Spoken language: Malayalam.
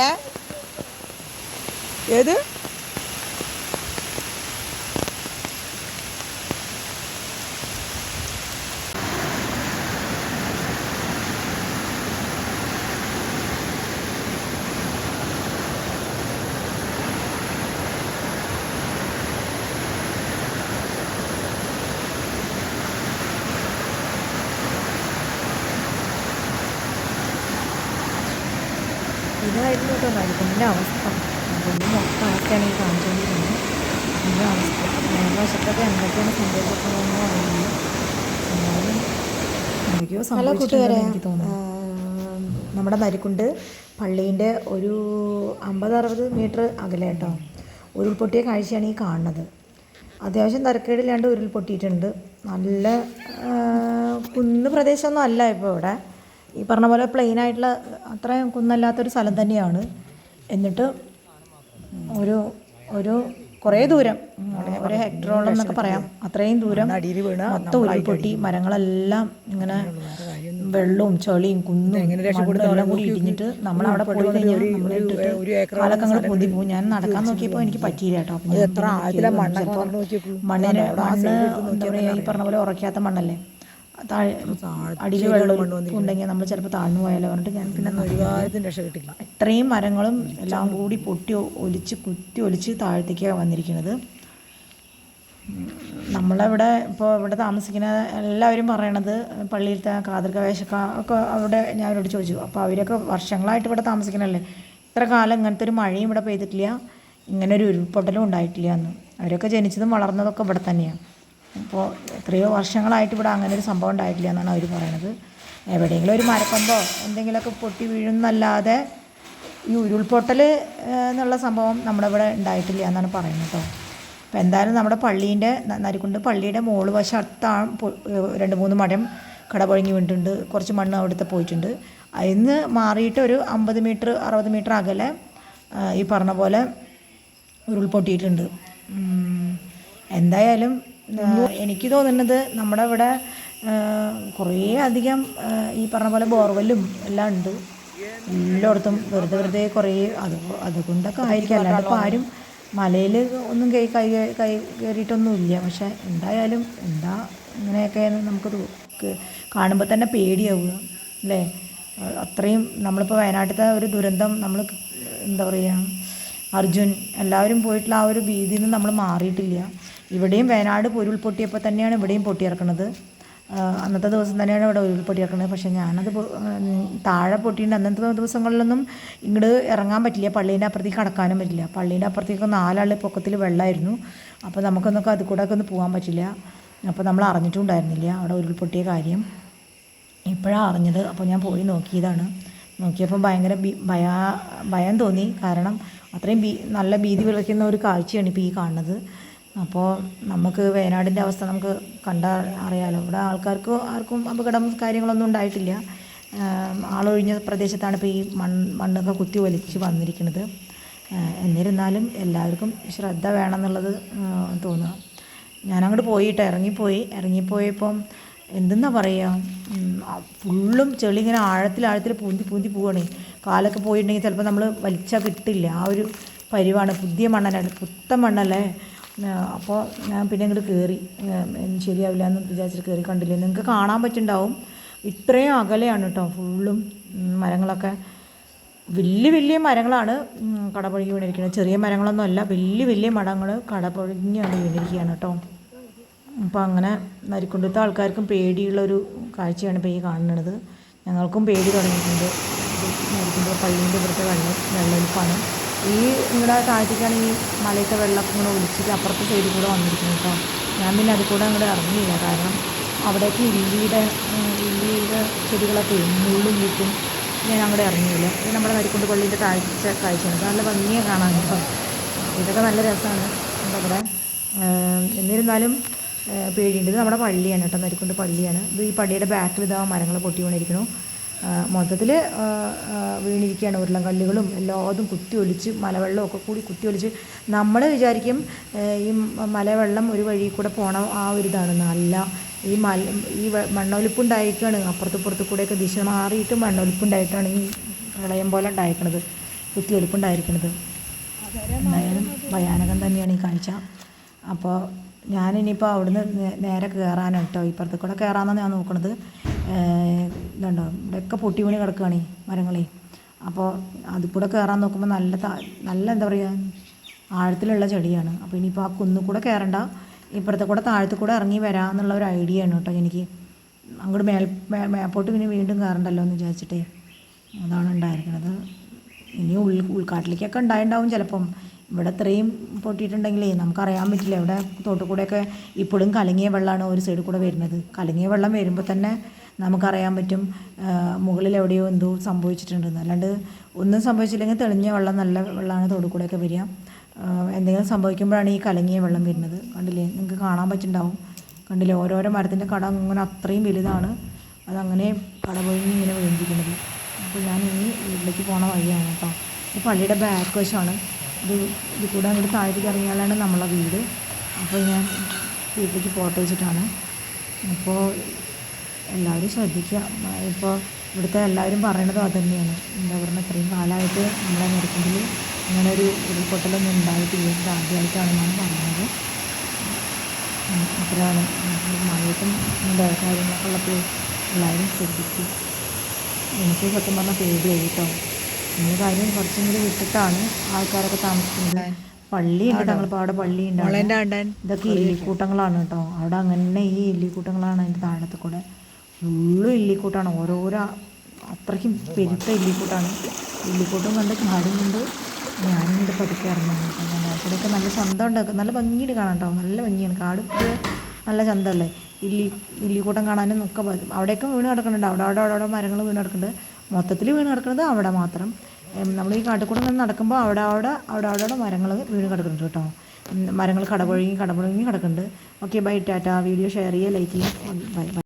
ഏ? ഏത്? ഇതായിരുന്നു കേട്ടോ നരിക്കുണ്ടിന്റെ അവസ്ഥ. നരിക്കുണ്ട് മൊത്തം അവസ്ഥയാണ് ഈ കാണിച്ചുകൊണ്ടിരുന്നത് അതിന്റെ അവസ്ഥ? ഞങ്ങളുടെ വശത്തൊക്കെ എന്തൊക്കെയാണ് സംഭവിച്ചിട്ടുള്ളതെന്ന് അറിയില്ല. എന്നാലും എന്തൊക്കെയോ സംഭവിച്ചിട്ടുണ്ടെന്ന് എനിക്ക് തോന്നുന്നു. നമ്മുടെ നരിക്കുണ്ട് പള്ളീന്റെ ഒരു അമ്പത് അറുപത് മീറ്റർ അകലെ കേട്ടോ. ഉരുൾപൊട്ടിയ കാഴ്ചയാണ് ഈ കാണുന്നത്. അത്യാവശ്യം തരക്കേടില്ലാണ്ട് ഉരുൾപൊട്ടിയിട്ടുണ്ട്. നല്ല കുന്ന് പ്രദേശമൊന്നും അല്ല ഇപ്പോൾ ഇവിടെ. ഈ പറഞ്ഞ പോലെ പ്ലെയിൻ ആയിട്ടുള്ള അത്രയും കുന്നല്ലാത്തൊരു സ്ഥലം തന്നെയാണ് എന്നിട്ട് ഒരു ഒരു കുറേ ദൂരം ഒരു ഹെക്ടറോളം എന്നൊക്കെ പറയാം അത്രയും ദൂരം മൊത്തം ഉരുൾപൊട്ടി മരങ്ങളെല്ലാം ഇങ്ങനെ വെള്ളവും ചളിയും കുന്നും എല്ലാം കൂടി ഇടിഞ്ഞിട്ട് നമ്മൾ അവിടെ പോയി കഴിഞ്ഞാൽ നമ്മൾ ഇട്ടിട്ട് കാലൊക്കെ അങ്ങോട്ട് പൊന്തി പോകും ഞാൻ നടക്കാൻ നോക്കിയപ്പോൾ എനിക്ക് പറ്റിയില്ല കേട്ടോ നോക്കിയപ്പോൾ മണ്ണിന് മണ്ണ് എന്താ പറയുക ഈ പറഞ്ഞ പോലെ ഉറക്കാത്ത മണ്ണല്ലേ താഴെ അടിയിൽ വെള്ളം ഉണ്ടെങ്കിൽ നമ്മൾ ചിലപ്പോൾ താഴ്ന്നു പോയാലോ പറഞ്ഞിട്ട് ഞാൻ പിന്നെ ഒരുപാട് രക്ഷ കിട്ടില്ല ഇത്രയും മരങ്ങളും എല്ലാം കൂടി പൊട്ടി ഒലിച്ച് കുത്തി ഒലിച്ച് താഴത്തേക്കാണ് വന്നിരിക്കുന്നത്. നമ്മളിവിടെ ഇപ്പോൾ ഇവിടെ താമസിക്കുന്ന എല്ലാവരും പറയണത് പള്ളിയിലത്തെ കാതൃക വേഷക്ക ഒക്കെ അവിടെ ഞാൻ അവരോട് ചോദിച്ചു. അപ്പോൾ അവരൊക്കെ വർഷങ്ങളായിട്ട് ഇവിടെ താമസിക്കണല്ലേ? ഇത്ര കാലം ഇങ്ങനത്തെ ഒരു മഴയും ഇവിടെ പെയ്തിട്ടില്ല. ഇങ്ങനെ ഒരു ഉരുൾപൊട്ടലും ഉണ്ടായിട്ടില്ല എന്ന്. അവരൊക്കെ ജനിച്ചതും വളർന്നതൊക്കെ ഇവിടെ തന്നെയാണ് അപ്പോൾ എത്രയോ വർഷങ്ങളായിട്ട് ഇവിടെ അങ്ങനെ ഒരു സംഭവം ഉണ്ടായിട്ടില്ല എന്നാണ് അവർ പറയണത്. എവിടെയെങ്കിലും ഒരു മരക്കൊമ്പോ എന്തെങ്കിലുമൊക്കെ പൊട്ടി വീഴുന്നല്ലാതെ ഈ ഉരുൾപൊട്ടൽ എന്നുള്ള സംഭവം നമ്മുടെ ഇവിടെ ഉണ്ടായിട്ടില്ല എന്നാണ് പറയുന്നത് കേട്ടോ. അപ്പോൾ എന്തായാലും നമ്മുടെ പള്ളീന്റെ നരിക്കുണ്ട് പള്ളിയുടെ മോൾ വശത്താണ് രണ്ട് മൂന്ന് മരം കടപൊഴങ്ങി വീണിട്ടുണ്ട്. കുറച്ച് മണ്ണ് അവിടുത്തെ പോയിട്ടുണ്ട്. അതിന്ന് മാറിയിട്ട് ഒരു അമ്പത് മീറ്റർ അറുപത് മീറ്റർ അകലെ ഈ പറഞ്ഞ പോലെ ഉരുൾപൊട്ടിയിട്ടുണ്ട്. എന്തായാലും എനിക്ക് തോന്നുന്നത് നമ്മുടെ ഇവിടെ കുറേ അധികം ഈ പറഞ്ഞ പോലെ ബോർവെല്ലും എല്ലാം ഉണ്ട്. എല്ലായിടത്തും വെറുതെ വെറുതെ കുറേ അത് അതുകൊണ്ടൊക്കെ ആയിരിക്കും. അല്ലാണ്ട് ഇപ്പോൾ ആരും മലയിൽ ഒന്നും കൈ കൈ കൈ കയറിയിട്ടൊന്നും ഇല്ല പക്ഷെ എന്തായാലും എന്താ ഇങ്ങനെയൊക്കെ നമുക്ക് കാണുമ്പോൾ തന്നെ പേടിയാവുക അല്ലേ? അത്രയും നമ്മളിപ്പോൾ വയനാട്ടിലത്തെ ഒരു ദുരന്തം നമ്മൾ എന്താ പറയുക അർജുൻ എല്ലാവരും പോയിട്ടുള്ള ആ ഒരു ഭീതിയിൽ നിന്ന് നമ്മൾ മാറിയിട്ടില്ല. ഇവിടെയും വയനാട് ഉരുൾപൊട്ടിയപ്പോൾ തന്നെയാണ് ഇവിടെയും പൊട്ടിയിറക്കുന്നത് അന്നത്തെ ദിവസം തന്നെയാണ് ഇവിടെ ഉരുൾപൊട്ടിയിറക്കുന്നത് പക്ഷേ ഞാനത് താഴെ പൊട്ടിയിട്ട് അന്നത്തെ ദിവസങ്ങളിലൊന്നും ഇങ്ങോട്ട് ഇറങ്ങാൻ പറ്റില്ല. പള്ളീന്റെ അപ്പുറത്തേക്ക് കടക്കാനും പറ്റില്ല. പള്ളീന്റെ അപ്പുറത്തേക്ക് നാലാൾ പൊക്കത്തിൽ വെള്ളമായിരുന്നു അപ്പോൾ നമുക്കൊന്നൊക്കെ അത് കൂടെ ഒക്കെ ഒന്ന് പോകാൻ പറ്റില്ല. അപ്പോൾ നമ്മൾ അറിഞ്ഞിട്ടുണ്ടായിരുന്നില്ല അവിടെ ഉരുൾപൊട്ടിയ കാര്യം. ഇപ്പോഴാണ് അറിഞ്ഞത്. അപ്പോൾ ഞാൻ പോയി നോക്കിയതാണ്. നോക്കിയപ്പോൾ ഭയങ്കര ഭയ ഭയാ തോന്നി. കാരണം അത്രയും നല്ല ഭീതി വിളയ്ക്കുന്ന ഒരു കാഴ്ചയാണ് ഇപ്പോൾ ഈ കാണുന്നത്. അപ്പോൾ നമുക്ക് വയനാടിന്റെ അവസ്ഥ നമുക്ക് കണ്ടാൽ അറിയാലോ. ഇവിടെ ആൾക്കാർക്ക് ആർക്കും അപകടം കാര്യങ്ങളൊന്നും ഉണ്ടായിട്ടില്ല. ആളൊഴിഞ്ഞ പ്രദേശത്താണ് ഇപ്പോൾ ഈ മണ്ണ് മണ്ണൊക്കെ കുത്തി വലിച്ച് വന്നിരിക്കുന്നത് എന്നിരുന്നാലും എല്ലാവർക്കും ശ്രദ്ധ വേണമെന്നുള്ളത് തോന്നുക. ഞാനങ്ങോട്ട് പോയിട്ട് ഇറങ്ങിപ്പോയി. ഇറങ്ങിപ്പോയപ്പം എന്തെന്നാ പറയുക ഫുള്ളും ചെളി ഇങ്ങനെ ആഴത്തിൽ ആഴത്തിൽ പൂന്തി പൂന്തി പോവുകയാണ് കാലൊക്കെ പോയിട്ടുണ്ടെങ്കിൽ ചിലപ്പോൾ നമ്മൾ വലിച്ചാൽ കിട്ടില്ല. ആ ഒരു പരിവാണ്. പുതിയ മണ്ണല്ല പുത്തൻ മണ്ണല്ലേ. അപ്പോൾ ഞാൻ പിന്നെ ഇങ്ങോട്ട് കയറി ശരിയാവില്ല എന്ന് വിചാരിച്ചിട്ട് കയറി കണ്ടില്ല? നിങ്ങൾക്ക് കാണാൻ പറ്റുന്നുണ്ടാവും ഇത്രയും അകലെയാണ് കേട്ടോ ഫുള്ളും മരങ്ങളൊക്കെ. വലിയ വലിയ മരങ്ങളാണ് കടപുഴകി വീണിരിക്കുന്നത്. ചെറിയ മരങ്ങളൊന്നും അല്ല വലിയ വലിയ മരങ്ങൾ കടപുഴങ്ങിയാണ് വീണിരിക്കുകയാണ് കേട്ടോ അപ്പോൾ അങ്ങനെ നരിക്കുണ്ടത്തെ ആൾക്കാർക്കും പേടിയുള്ളൊരു കാഴ്ചയാണ് ഇപ്പോൾ ഈ കാണുന്നത്. ഞങ്ങൾക്കും പേടി തുടങ്ങിയിട്ടുണ്ട്. നരിക്കുണ്ട പള്ളീന്റെ ഇവിടുത്തെ വെള്ളം വെള്ളമൊലിപ്പാണ് ഈ ഇവിടെ താഴത്തേക്കാണ് ഈ മലയൊക്കെ വെള്ളമൊക്കെ ഇങ്ങനെ ഒലിച്ചിട്ട് അപ്പുറത്തെ സൈഡിൽ കൂടെ വന്നിരിക്കുന്നത് കേട്ടോ ഞാൻ പിന്നെ അതിൽ കൂടെ അങ്ങോട്ട് ഇറങ്ങിയില്ല. കാരണം അവിടേക്ക് ഇല്ലിയുടെ ഇല്ലിയുടെ ചെടികളൊക്കെ മുള്ളും വീട്ടും ഞാൻ അങ്ങോട്ട് ഇറങ്ങിയില്ല. ഇത് നമ്മുടെ നരിക്കുണ്ട് പള്ളിന്റെ കാഴ്ച കാഴ്ചയാണ്. നല്ല ഭംഗിയാണ് കാണാൻ കേട്ടോ ഇതൊക്കെ നല്ല രസമാണ് എന്താ ഏഹ് എന്നിരുന്നാലും പേടിയുണ്ട്. ഇത് നമ്മുടെ പള്ളിയാണ് കേട്ടോ നരിക്കുണ്ട് പള്ളിയാണ്. ഇത് ഈ പള്ളിയുടെ ബാക്കിൽ ഇതാ മരങ്ങൾ പൊട്ടി വീണിരിക്കണു മൊത്തത്തിൽ വീണിരിക്കുകയാണ്. ഉരുളൻ കല്ലുകളും എല്ലാതും കുത്തി ഒലിച്ച് മലവെള്ളമൊക്കെ കൂടി കുത്തി ഒലിച്ച്. നമ്മൾ വിചാരിക്കും ഈ മലവെള്ളം ഒരു വഴി കൂടെ പോണ ആ ഒരു ഇതാണെന്ന്. അല്ല ഈ മല ഈ മണ്ണൊലിപ്പുണ്ടായിരിക്കുകയാണ് മണ്ണൊലിപ്പ് ഉണ്ടായിക്കാണ് അപ്പുറത്ത് ഇപ്പുറത്ത് കൂടെയൊക്കെ ദിശ മാറിയിട്ട് മണ്ണൊലിപ്പ് ഉണ്ടായിട്ടാണ് ഈ പ്രളയം പോലെ ഉണ്ടായിരിക്കണത് കുത്തിയൊലിപ്പ് ഉണ്ടായിരിക്കണത് എന്തായാലും ഭയാനകം തന്നെയാണ് ഈ കാഴ്ച. അപ്പോൾ ഞാനിനിയിപ്പോൾ അവിടുന്ന് നേരെ കയറാനാണ് കേട്ടോ. ഇപ്പുറത്ത് കൂടെ കയറാമെന്നാണ് ഞാൻ ഏഹ് ഇതുണ്ടോ? ഇതൊക്കെ പൊട്ടി വീണ് കിടക്കുകയാണ് മരങ്ങളെ. അപ്പോൾ അതിൽ കൂടെ കയറാൻ നോക്കുമ്പോൾ നല്ല നല്ല എന്താ പറയുക ആഴത്തിലുള്ള ചെടിയാണ്. അപ്പോൾ ഇനിയിപ്പോൾ ആ കുന്നിൽ കൂടെ കയറണ്ട ഇപ്പുറത്തെ കൂടെ താഴത്തു കൂടെ ഇറങ്ങി വരാമെന്നുള്ള ഒരു ഐഡിയ ആണ് കേട്ടോ എനിക്ക്. അങ്ങോട്ട് മേൽ മേപ്പോട്ട് പിന്നെ വീണ്ടും കയറണ്ടല്ലോ എന്ന് വിചാരിച്ചിട്ടേ അതാണ് ഉണ്ടായിരിക്കുന്നത് ഇനി ഉൾ ഉൾക്കാട്ടിലേക്കൊക്കെ ഉണ്ടായിട്ടുണ്ടാവും ചിലപ്പം. ഇവിടെ ഇത്രയും പൊട്ടിയിട്ടുണ്ടെങ്കിലേ നമുക്കറിയാൻ പറ്റില്ല. ഇവിടെ തോട്ടിൽ കൂടെയൊക്കെ ഇപ്പോഴും കലങ്ങിയ വെള്ളമാണ് ഒരു സൈഡിൽ കൂടെ വരുന്നത്. കലങ്ങിയ വെള്ളം വരുമ്പോൾ തന്നെ നമുക്കറിയാൻ പറ്റും മുകളിൽ എവിടെയോ എന്തോ സംഭവിച്ചിട്ടുണ്ടെന്ന്. അല്ലാണ്ട് ഒന്നും സംഭവിച്ചില്ലെങ്കിൽ തെളിഞ്ഞ വെള്ളം നല്ല വെള്ളമാണ് തോട് കൂടെയൊക്കെ വരിക. എന്തെങ്കിലും സംഭവിക്കുമ്പോഴാണ് ഈ കലങ്ങിയ വെള്ളം വരുന്നത്. കണ്ടില്ലേ? നിങ്ങൾക്ക് കാണാൻ പറ്റുന്നുണ്ടാവും. കണ്ടില്ലേ? ഓരോരോ മരത്തിന്റെ കട അങ്ങനെ അത്രയും വലുതാണ്. അതങ്ങനെ കടപൊഴിഞ്ഞ് ഇങ്ങനെ വീണ്ടിരിക്കുന്നത് അപ്പോൾ ഞാൻ ഇനി വീട്ടിലേക്ക് പോണ വഴിയാണ് കേട്ടോ. ഈ പള്ളിയുടെ ബാക്ക് വശമാണ്. ഇത് ഇത് കൂടെ അങ്ങോട്ട് താഴത്തേക്ക് ഇറങ്ങിയാലാണ് നമ്മളെ വീട്. അപ്പോൾ ഞാൻ വീട്ടിലേക്ക് പോട്ടെ വെച്ചിട്ടാണ്. അപ്പോൾ എല്ലാവരും ശ്രദ്ധിക്കുക. ഇപ്പോൾ ഇവിടുത്തെ എല്ലാവരും പറയണതും അത് തന്നെയാണ് എന്താ പറയുക ഇത്രയും കാലമായിട്ട് നമ്മളെ നെടുക്കണ്ടിൽ ഇങ്ങനെ ഒരു ഉരുൾപൊട്ടലൊന്നും ഉണ്ടായിട്ടില്ല ഇത് ആദ്യമായിട്ടാണെന്നാണ് പറയുന്നത് അത്രയാണ്. മഴയത്തും എന്താ കാര്യങ്ങളൊക്കെ ഉള്ളപ്പോൾ എല്ലാവരും ശ്രദ്ധിക്കും എനിക്ക് സത്യം പറഞ്ഞാൽ പേടിയായി കേട്ടോ ഇന്ന് കാര്യം കുറച്ചും കൂടി വിട്ടിട്ടാണ് ആൾക്കാരൊക്കെ താമസിക്കുന്നത്. പള്ളിയുണ്ട് തങ്ങളിപ്പോൾ അവിടെ പള്ളിയുണ്ട്. ഇതൊക്കെ എലിക്കൂട്ടങ്ങളാണ് കേട്ടോ അവിടെ അങ്ങനെ ഈ എലിക്കൂട്ടങ്ങളാണ് അതിന്റെ താഴത്ത് കൂടെ. ഫുള്ളും ഇല്ലിക്കൂട്ടാണ്. ഓരോരോ അത്രയ്ക്കും പെരുത്ത ഇല്ലിക്കൂട്ടാണ്. ഇല്ലിക്കൂട്ടും കണ്ട് കാടും കൊണ്ട് ഞാനും ഇവിടെ പതുക്കെ ഇറങ്ങുന്നു അവിടെയൊക്കെ നല്ല ചന്തം ഉണ്ടാക്കും നല്ല ഭംഗിയിട്ട് കാണാം കേട്ടോ. നല്ല ഭംഗിയാണ്. കാട് നല്ല ചന്തമല്ലേ? ഇല്ലി ഇല്ലിക്കൂട്ടം കാണാനും ഒക്കെ അവിടെയൊക്കെ വീണ് കിടക്കുന്നുണ്ട്. അവിടെ അവിടെ അവിടെ അവിടെ മരങ്ങൾ വീണ് കിടക്കുന്നുണ്ട്. മൊത്തത്തിൽ വീണ് കിടക്കുന്നത് അവിടെ മാത്രം. നമ്മൾ ഈ കാട്ടിൽ കൂടെ നടക്കുമ്പോൾ അവിടെ അവിടെ അവിടെ അവിടെ അവിടെ മരങ്ങൾ വീണ് കിടക്കുന്നുണ്ട് കേട്ടോ. മരങ്ങൾ കടപുഴങ്ങി കടപുഴങ്ങി കിടക്കുന്നുണ്ട്. Okay bye tata. Video share ചെയ്യുക ലൈക്ക് ചെയ്യുക. Bye bye.